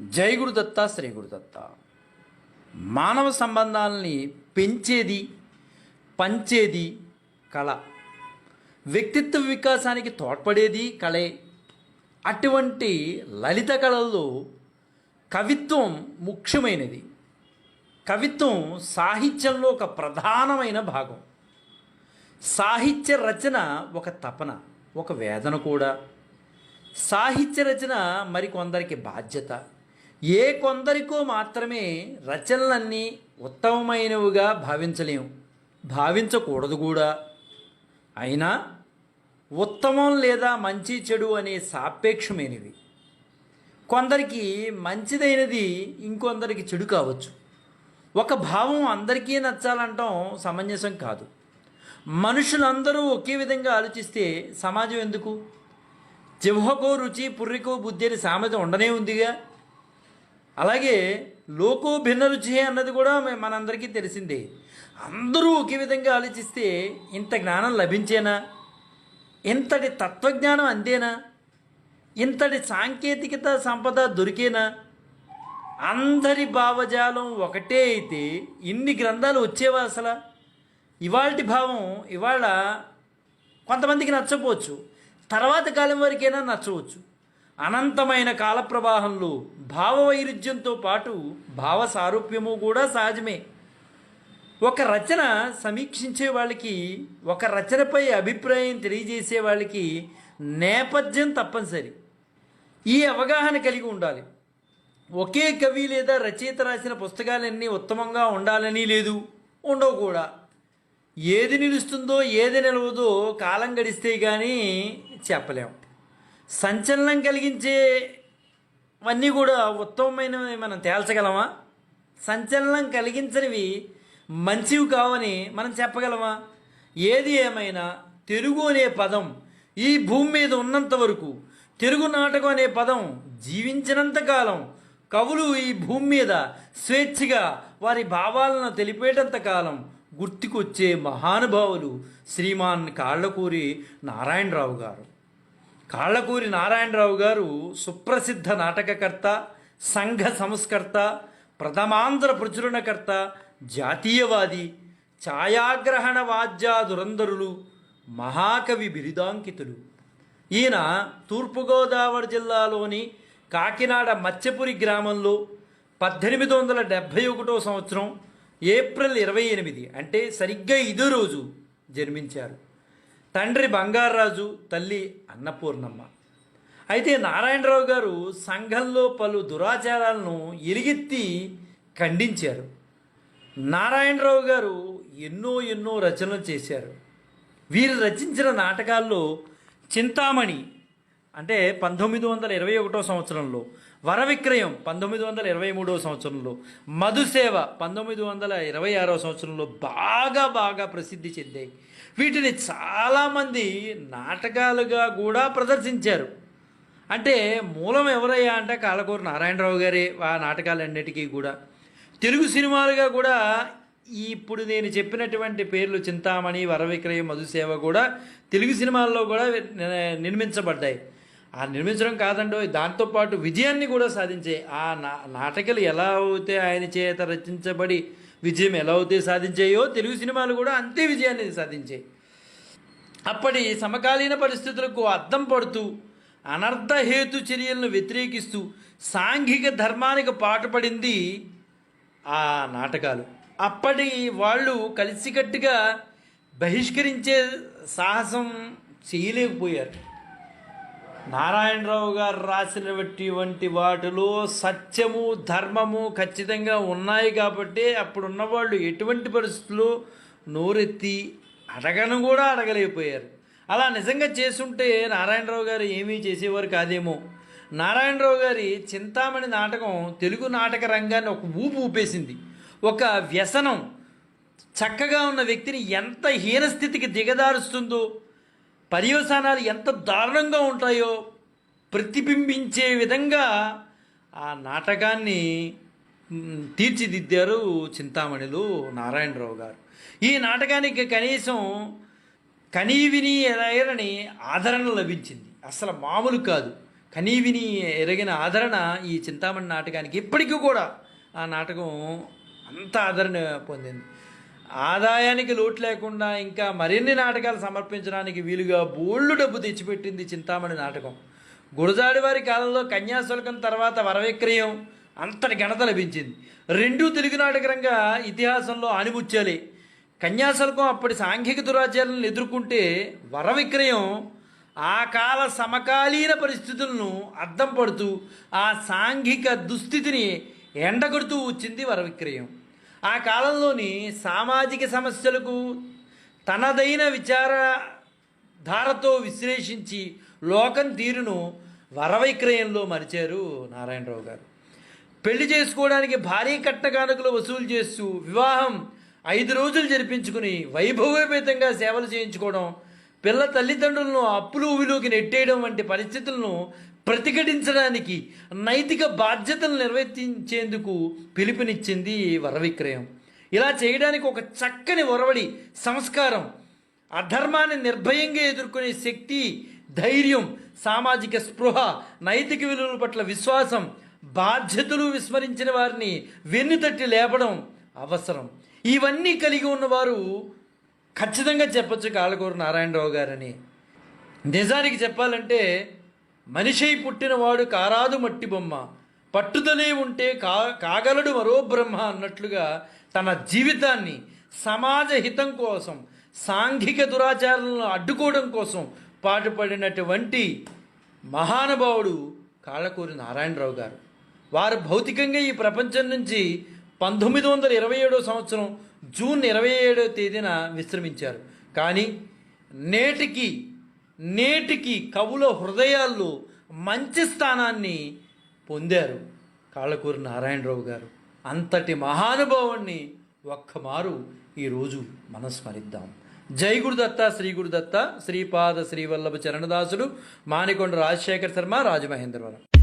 జై గురుదత్త శ్రీ గురుదత్త మానవ సంబంధాలని పెంచేది పంచేది కళ. వ్యక్తిత్వ వికాసానికి తోడ్పడేది కళే. అటువంటి లలిత కళల్లో కవిత్వం ముఖ్యమైనది. కవిత్వం సాహిత్యంలో ఒక ప్రధానమైన భాగం. సాహిత్య రచన ఒక తపన ఒక వేదన కూడా. సాహిత్య రచన మరికొందరికి బాధ్యత. ఏ కొందరికో మాత్రమే రచనలన్నీ ఉత్తమమైనవిగా భావించలేము భావించకూడదు కూడా. అయినా ఉత్తమం లేదా మంచి చెడు అనే సాపేక్షమైనవి. కొందరికి మంచిదైనది ఇంకొందరికి చెడు కావచ్చు. ఒక భావం అందరికీ నచ్చాలంటాం సమంజసం కాదు. మనుషులందరూ ఒకే విధంగా ఆలోచిస్తే సమాజం ఎందుకు? జిహ్వకో రుచి పుర్రికో బుద్ధి అనే సామెత ఉండనే ఉందిగా. అలాగే లోకో భిన్నరుచి అన్నది కూడా మనందరికీ తెలిసిందే. అందరూ ఒకే విధంగా ఆలోచిస్తే ఇంత జ్ఞానం లభించేనా? ఇంతటి తత్వజ్ఞానం అందేనా? ఇంతటి సాంకేతికత సంపద దొరికేనా? అందరి భావజాలం ఒకటే అయితే ఇన్ని గ్రంథాలు వచ్చేవా అసలు? ఇవాళ్టి భావం ఇవాళ కొంతమందికి నచ్చపోవచ్చు తర్వాత కాలం వరకైనా నచ్చవచ్చు. అనంతమైన కాల ప్రవాహంలో పాటు భావ సారూప్యము కూడా సహజమే. ఒక రచన సమీక్షించే వాళ్ళకి ఒక రచనపై అభిప్రాయం తెలియజేసే వాళ్ళకి నేపథ్యం తప్పనిసరి. ఈ అవగాహన కలిగి ఉండాలి. ఒకే కవి లేదా రచయిత రాసిన పుస్తకాలన్నీ ఉత్తమంగా ఉండాలని లేదు ఉండవు కూడా. ఏది నిలుస్తుందో ఏది నిలవదో కాలం గడిస్తే కానీ చెప్పలేం. సంచలనం కలిగించేవన్నీ కూడా ఉత్తమమైనవి మనం తేల్చగలమా? సంచలనం కలిగించనివి మంచివి కావని మనం చెప్పగలమా? ఏది ఏమైనా తెలుగు అనే పదం ఈ భూమి మీద ఉన్నంత వరకు తెలుగు నాటకం అనే పదం జీవించినంత కాలం కవులు ఈ భూమి మీద స్వేచ్ఛగా వారి భావాలను తెలిపేటంత కాలం గుర్తుకొచ్చే మహానుభావులు శ్రీమాన్ కాళ్ళకూరి నారాయణరావు గారు. కాళ్ళకూరి నారాయణరావు గారు సుప్రసిద్ధ నాటకకర్త సంఘ సంస్కర్త ప్రథమాంధ్ర ప్రచురణకర్త జాతీయవాది ఛాయాగ్రహణ వాద్యా దురంధరులు మహాకవి బిరుదాంకితులు. ఈయన తూర్పుగోదావరి జిల్లాలోని కాకినాడ మత్స్యపురి గ్రామంలో పద్దెనిమిది వందల డెబ్భై ఒకటో సంవత్సరం ఏప్రిల్ ఇరవై ఎనిమిది అంటే సరిగ్గా ఇదే రోజు జన్మించారు. తండ్రి బంగారాజు తల్లి అన్నపూర్ణమ్మ. అయితే నారాయణరావు గారు సంఘంలో పలు దురాచారాలను ఎలుగెత్తి ఖండించారు. నారాయణరావు గారు ఎన్నో ఎన్నో రచనలు చేశారు. వీరు రచించిన నాటకాల్లో చింతామణి అంటే పంతొమ్మిది వందల ఇరవై ఒకటో సంవత్సరంలో వరవిక్రయం పంతొమ్మిది వందల ఇరవై మూడో సంవత్సరంలో మధుసేవ పంతొమ్మిది వందల ఇరవై ఆరో సంవత్సరంలో బాగా బాగా ప్రసిద్ధి చెందాయి. వీటిని చాలామంది నాటకాలుగా కూడా ప్రదర్శించారు. అంటే మూలం ఎవరయ్యా అంటే కాలకూరు నారాయణరావు గారే ఆ నాటకాలన్నిటికీ కూడా. తెలుగు సినిమాలుగా కూడా ఇప్పుడు నేను చెప్పినటువంటి పేర్లు చింతామణి వరవిక్రయ మధుసేవ కూడా తెలుగు సినిమాల్లో కూడా నిర్మించబడ్డాయి. ఆ నిర్మించడం కాదండో దాంతోపాటు విజయాన్ని కూడా సాధించాయి. ఆ నా నాటకాలు ఎలా అయితే ఆయన చేత రచించబడి విజయం ఎలా అయితే సాధించాయో తెలుగు సినిమాలు కూడా అంతే విజయాన్ని సాధించాయి. అప్పటి సమకాలీన పరిస్థితులకు అద్దం పడుతూ అనర్థహేతు చర్యలను వ్యతిరేకిస్తూ సాంఘిక ధర్మానికి పాటుపడింది ఆ నాటకాలు. అప్పటి వాళ్ళు కలిసికట్టుగా బహిష్కరించే సాహసం చేయలేకపోయారు. నారాయణరావు గారు రాసినటువంటి వాటిలో సత్యము ధర్మము ఖచ్చితంగా ఉన్నాయి కాబట్టి అప్పుడు ఉన్నవాళ్ళు ఎటువంటి పరిస్థితులు నోరెత్తి అడగను కూడా అడగలేకపోయారు. అలా నిజంగా చేసుంటే నారాయణరావు గారు ఏమీ చేసేవారు కాదేమో. నారాయణరావు గారి చింతామణి నాటకం తెలుగు నాటక రంగాన్ని ఒక ఊపు ఊపేసింది. ఒక వ్యసనం. చక్కగా ఉన్న వ్యక్తిని ఎంత హీనస్థితికి దిగదారుస్తుందో. పర్యవసానాలు ఎంత దారుణంగా ఉంటాయో ప్రతిబింబించే విధంగా ఆ నాటకాన్ని తీర్చిదిద్దారు చింతామణిలు నారాయణరావు గారు. ఈ నాటకానికి కనీసం కనీవిని ఎరగని ఆదరణ లభించింది. అసలు మామూలు కాదు. కనీవిని ఎరగిన ఆదరణ ఈ చింతామణి నాటకానికి ఇప్పటికీ కూడా ఆ నాటకం అంత ఆదరణ పొందింది. ఆదాయానికి లోటు లేకుండా ఇంకా మరిన్ని నాటకాలు సమర్పించడానికి వీలుగా బోళ్ళు డబ్బు తెచ్చిపెట్టింది చింతామణి నాటకం. గురజాడి వారి కాలంలో కన్యాశుల్కం తర్వాత వరవిక్రయం అంతటి ఘనత లభించింది. రెండూ తెలుగు నాటకరంగా ఇతిహాసంలో ఆనిముచ్చాలి కన్యాశుల్కం అప్పటి సాంఘిక దురాచారాలను ఎదుర్కొంటే వరవిక్రయం ఆ కాల సమకాలీన పరిస్థితులను అద్దం పడుతూ ఆ సాంఘిక దుస్థితిని ఎండగొడుతూ వచ్చింది వరవిక్రయం. ఆ కాలంలోని సామాజిక సమస్యలకు తనదైన విచారధారతో విశ్లేషించి లోకం తీరును వరవిక్రయంలో మరిచారు నారాయణరావు గారు. పెళ్ళి చేసుకోవడానికి భారీ కట్టకానుకలు వసూలు చేస్తూ వివాహం ఐదు రోజులు జరిపించుకుని వైభవోపేతంగా సేవలు చేయించుకోవడం పిల్ల తల్లిదండ్రులను అప్పులు ఊబిలోకి నెట్టేయడం వంటి పరిస్థితులను ప్రతిఘటించడానికి నైతిక బాధ్యతలు నిర్వర్తించేందుకు పిలుపునిచ్చింది వరవిక్రయం. ఇలా చేయడానికి ఒక చక్కని ఒరవడి సంస్కారం అధర్మాన్ని నిర్భయంగా ఎదుర్కొనే శక్తి ధైర్యం సామాజిక స్పృహ నైతిక విలువల పట్ల విశ్వాసం బాధ్యతలు విస్మరించిన వారిని వెన్నుతట్టి లేపడం అవసరం. ఇవన్నీ కలిగి ఉన్నవారు ఖచ్చితంగా చెప్పొచ్చు కాళ్ళకూరు నారాయణరావు గారని. నిజానికి చెప్పాలంటే మనిషి పుట్టినవాడు కారాదు మట్టి బొమ్మ. పట్టుదలే ఉంటే కా కాగలడు మరో బ్రహ్మ అన్నట్లుగా తన జీవితాన్ని సమాజ హితం కోసం సాంఘిక దురాచారాలను అడ్డుకోవడం కోసం పాటుపడినటువంటి మహానుభావుడు కాళ్ళకూరి నారాయణరావు గారు. వారు భౌతికంగా ఈ ప్రపంచం నుంచి పంతొమ్మిది వందల ఇరవై ఏడో సంవత్సరం జూన్ ఇరవై ఏడో తేదీన విశ్రమించారు. కానీ నేటికి నేటికి కవుల హృదయాల్లో మంచి స్థానాన్ని పొందారు కాళ్ళకూరి నారాయణరావు గారు. అంతటి మహానుభావుణ్ణి ఒక్కమారు ఈరోజు మనస్మరిద్దాం. జై గురుదత్త శ్రీ గురుదత్త శ్రీపాద శ్రీవల్లభ చరణదాసుడు మానికొండ రాజశేఖర శర్మ రాజమహేంద్రవరం.